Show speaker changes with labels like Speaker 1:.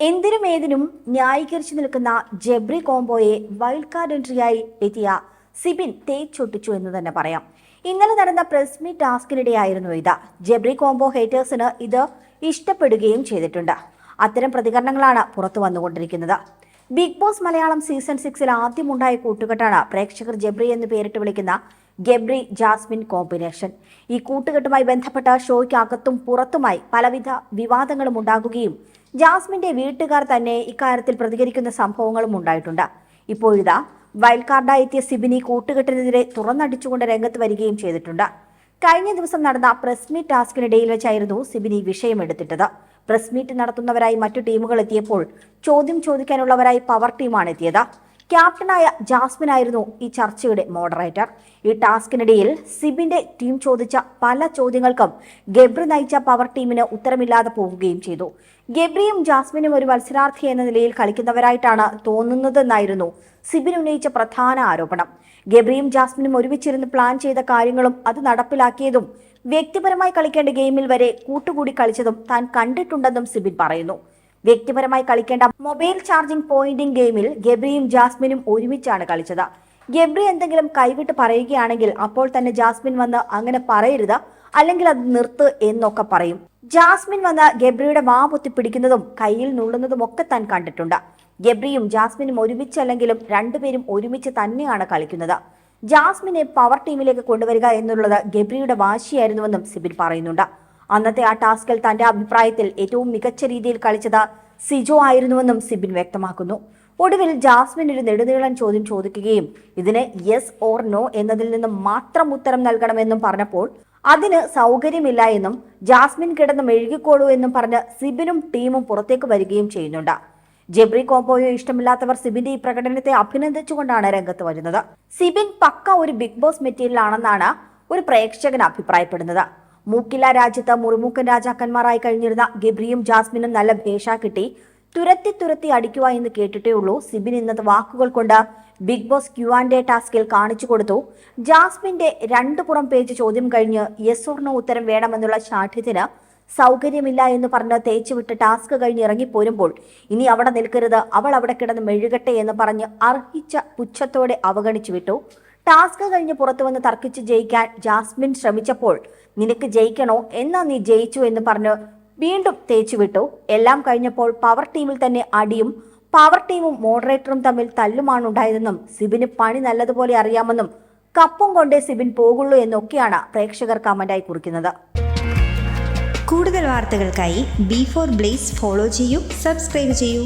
Speaker 1: എന്തിനും ഏതിനും ന്യായീകരിച്ചു നിൽക്കുന്ന ജബ്രി കോംബോയെ വൈൽഡ് കാർഡ് എൻട്രിയായി എത്തിയ സിബിൻ തേച്ചൊട്ടിച്ചു എന്ന് തന്നെ പറയാം. ഇന്നലെ നടന്ന പ്രസ് മീറ്റ് ടാസ്കിനിടെയായിരുന്നു ഇത്. ജബ്രി കോംബോ ഹേറ്റേഴ്സിന് ഇത് ഇഷ്ടപ്പെടുകയും ചെയ്തിട്ടുണ്ട്. അത്തരം പ്രതികരണങ്ങളാണ് പുറത്തു വന്നുകൊണ്ടിരിക്കുന്നത്. ബിഗ് ബോസ് മലയാളം സീസൺ സിക്സിൽ ആദ്യമുണ്ടായ കൂട്ടുകെട്ടാണ് പ്രേക്ഷകർ ജബ്രി എന്ന് പേരിട്ട് വിളിക്കുന്ന ഗബ്രി ജാസ്മിൻ കോമ്പിനേഷൻ. ഈ കൂട്ടുകെട്ടുമായി ബന്ധപ്പെട്ട ഷോയ്ക്കകത്തും പുറത്തുമായി പലവിധ വിവാദങ്ങളും ഉണ്ടാകുകയും ജാസ്മിന്റെ വീട്ടുകാർ തന്നെ ഇക്കാര്യത്തിൽ പ്രതികരിക്കുന്ന സംഭവങ്ങളും ഉണ്ടായിട്ടുണ്ട്. ഇപ്പോഴിതാ വൈൽഡ് കാർഡായി എത്തിയ സിബിനി കൂട്ടുകെട്ടിനെതിരെ തുറന്നടിച്ചുകൊണ്ട് രംഗത്ത് വരികയും ചെയ്തിട്ടുണ്ട്. കഴിഞ്ഞ ദിവസം നടന്ന പ്രസ് മീറ്റ് ടാസ്കിനിടയിൽ വെച്ചായിരുന്നു സിബിനി വിഷയം എടുത്തിട്ടത്. പ്രസ് മീറ്റ് നടത്തുന്നവരായി മറ്റു ടീമുകൾ എത്തിയപ്പോൾ ചോദ്യം ചോദിക്കാനുള്ളവരായി പവർ ടീമാണ് എത്തിയത്. ക്യാപ്റ്റനായ ജാസ്മിൻ ആയിരുന്നു ഈ ചർച്ചയുടെ മോഡറേറ്റർ. ഈ ടാസ്കിനിടയിൽ സിബിന്റെ ടീം ചോദിച്ച പല ചോദ്യങ്ങൾക്കും ഗബ്രി നയിച്ച പവർ ടീമിന് ഉത്തരമില്ലാതെ പോവുകയും ചെയ്തു. ഗബ്രിയും ജാസ്മിനും ഒരു മത്സരാർത്ഥി എന്ന നിലയിൽ കളിക്കുന്നവരായിട്ടാണ് തോന്നുന്നതെന്നായിരുന്നു സിബിൻ ഉന്നയിച്ച പ്രധാന ആരോപണം. ഗബ്രിയും ജാസ്മിനും ഒരുമിച്ചിരുന്ന് പ്ലാൻ ചെയ്ത കാര്യങ്ങളും അത് നടപ്പിലാക്കിയതും വ്യക്തിപരമായി കളിക്കേണ്ട ഗെയിമിൽ വരെ കൂട്ടുകൂടി കളിച്ചതും താൻ കണ്ടിട്ടുണ്ടെന്നും സിബിൻ പറയുന്നു. വ്യക്തിപരമായി കളിക്കേണ്ട മൊബൈൽ ചാർജിംഗ് പോയിന്റിംഗ് ഗെയിമിൽ ഗബ്രിയും ജാസ്മിനും ഒരുമിച്ചാണ് കളിച്ചത്. ഗബ്രി എന്തെങ്കിലും കൈവിട്ട് പറയുകയാണെങ്കിൽ അപ്പോൾ തന്നെ ജാസ്മിൻ വന്ന് അങ്ങനെ പറയരുത് അല്ലെങ്കിൽ അത് നിർത്ത് എന്നൊക്കെ പറയും. ജാസ്മിൻ വന്ന് ഗബ്രിയുടെ വാ പൊത്തി പിടിക്കുന്നതും കയ്യിൽ നുള്ളുന്നതും ഒക്കെ താൻ കണ്ടിട്ടുണ്ട്. ഗബ്രിയും ജാസ്മിനും ഒരുമിച്ചല്ലെങ്കിലും രണ്ടുപേരും ഒരുമിച്ച് തന്നെയാണ് കളിക്കുന്നത്. ജാസ്മിനെ പവർ ടീമിലേക്ക് കൊണ്ടുവരിക എന്നുള്ളത് ഗബ്രിയുടെ വാശിയായിരുന്നുവെന്നും സിബിൻ പറയുന്നുണ്ട്. അന്നത്തെ ആ ടാസ്കിൽ തന്റെ അഭിപ്രായത്തിൽ ഏറ്റവും മികച്ച രീതിയിൽ കളിച്ചത് സിജോ ആയിരുന്നുവെന്നും സിബിൻ വ്യക്തമാക്കുന്നു. ഒടുവിൽ ജാസ്മിൻ ഒരു നെടുനീളൻ ചോദ്യം ചോദിക്കുകയും ഇതിന് യെസ് ഓർ നോ എന്നതിൽ നിന്നും മാത്രം ഉത്തരം നൽകണമെന്നും പറഞ്ഞപ്പോൾ അതിന് സൗകര്യമില്ല എന്നും ജാസ്മിൻ കിടന്ന് മെഴുകിക്കോളൂ എന്നും പറഞ്ഞ് സിബിനും ടീമും പുറത്തേക്ക് വരികയും ചെയ്യുന്നുണ്ട്. ജെബ്രി കോംബോയോ ഇഷ്ടമില്ലാത്തവർ സിബിന്റെ ഈ പ്രകടനത്തെ അഭിനന്ദിച്ചുകൊണ്ടാണ് രംഗത്ത് വരുന്നത്. സിബിൻ പക്ക ഒരു ബിഗ് ബോസ് മെറ്റീരിയൽ ആണെന്നാണ് ഒരു പ്രേക്ഷകൻ അഭിപ്രായപ്പെടുന്നത്. മൂക്കില രാജ്യത്ത് മുറിമൂക്കൻ രാജാക്കന്മാരായി കഴിഞ്ഞിരുന്ന ഗബ്രിയും ജാസ്മിനും നല്ല ഭേഷ കിട്ടി. തുരത്തി തുരത്തി അടിക്കുക എന്ന് കേട്ടിട്ടേ ഉള്ളൂ. സിബിൻ ഇന്നത്തെ വാക്കുകൾ കൊണ്ട് Bigg Boss Q and A ടാസ്കിൽ കാണിച്ചു കൊടുത്തു. ജാസ്മിന്റെ രണ്ടു പുറം പേജ് ചോദ്യം കഴിഞ്ഞ് യെസ് ഓർ നോ ഉത്തരം വേണമെന്നുള്ള ശാഠ്യത്തിന് സൗകര്യമില്ല എന്ന് പറഞ്ഞ് തേച്ചു വിട്ട് ടാസ്ക് കഴിഞ്ഞ് ഇറങ്ങിപ്പോരുമ്പോൾ ഇനി അവിടെ നിൽക്കരുത് അവൾ അവിടെ കിടന്ന് മെഴുകട്ടെ എന്ന് പറഞ്ഞ് അർഹിച്ച പുച്ഛത്തോടെ അവഗണിച്ചു വിട്ടു. ടാസ്ക് കഴിഞ്ഞ് പുറത്തു വന്ന് തർക്കിച്ച് ജയിക്കാൻ ജാസ്മിൻ ശ്രമിച്ചപ്പോൾ നിനക്ക് ജയിക്കണോ? എന്നാ നീ ജയിച്ചു എന്ന് പറഞ്ഞ് വീണ്ടും തേച്ചു വിട്ടു എല്ലാം കഴിഞ്ഞപ്പോൾ പവർ ടീമിൽ തന്നെ അടിയും പവർ ടീമും മോഡറേറ്ററും തമ്മിൽ തല്ലുമാണ് ഉണ്ടായതെന്നും സിബിന് പണി നല്ലതുപോലെ അറിയാമെന്നും കപ്പും കൊണ്ടേ സിബിൻ പോകുള്ളൂ എന്നൊക്കെയാണ് പ്രേക്ഷകർ കമന്റായി കുറിക്കുന്നത്.
Speaker 2: കൂടുതൽ വാർത്തകൾക്കായി ബി ഫോർ ബ്ലേസ് ഫോളോ ചെയ്യൂ സബ്സ്ക്രൈബ് ചെയ്യൂ.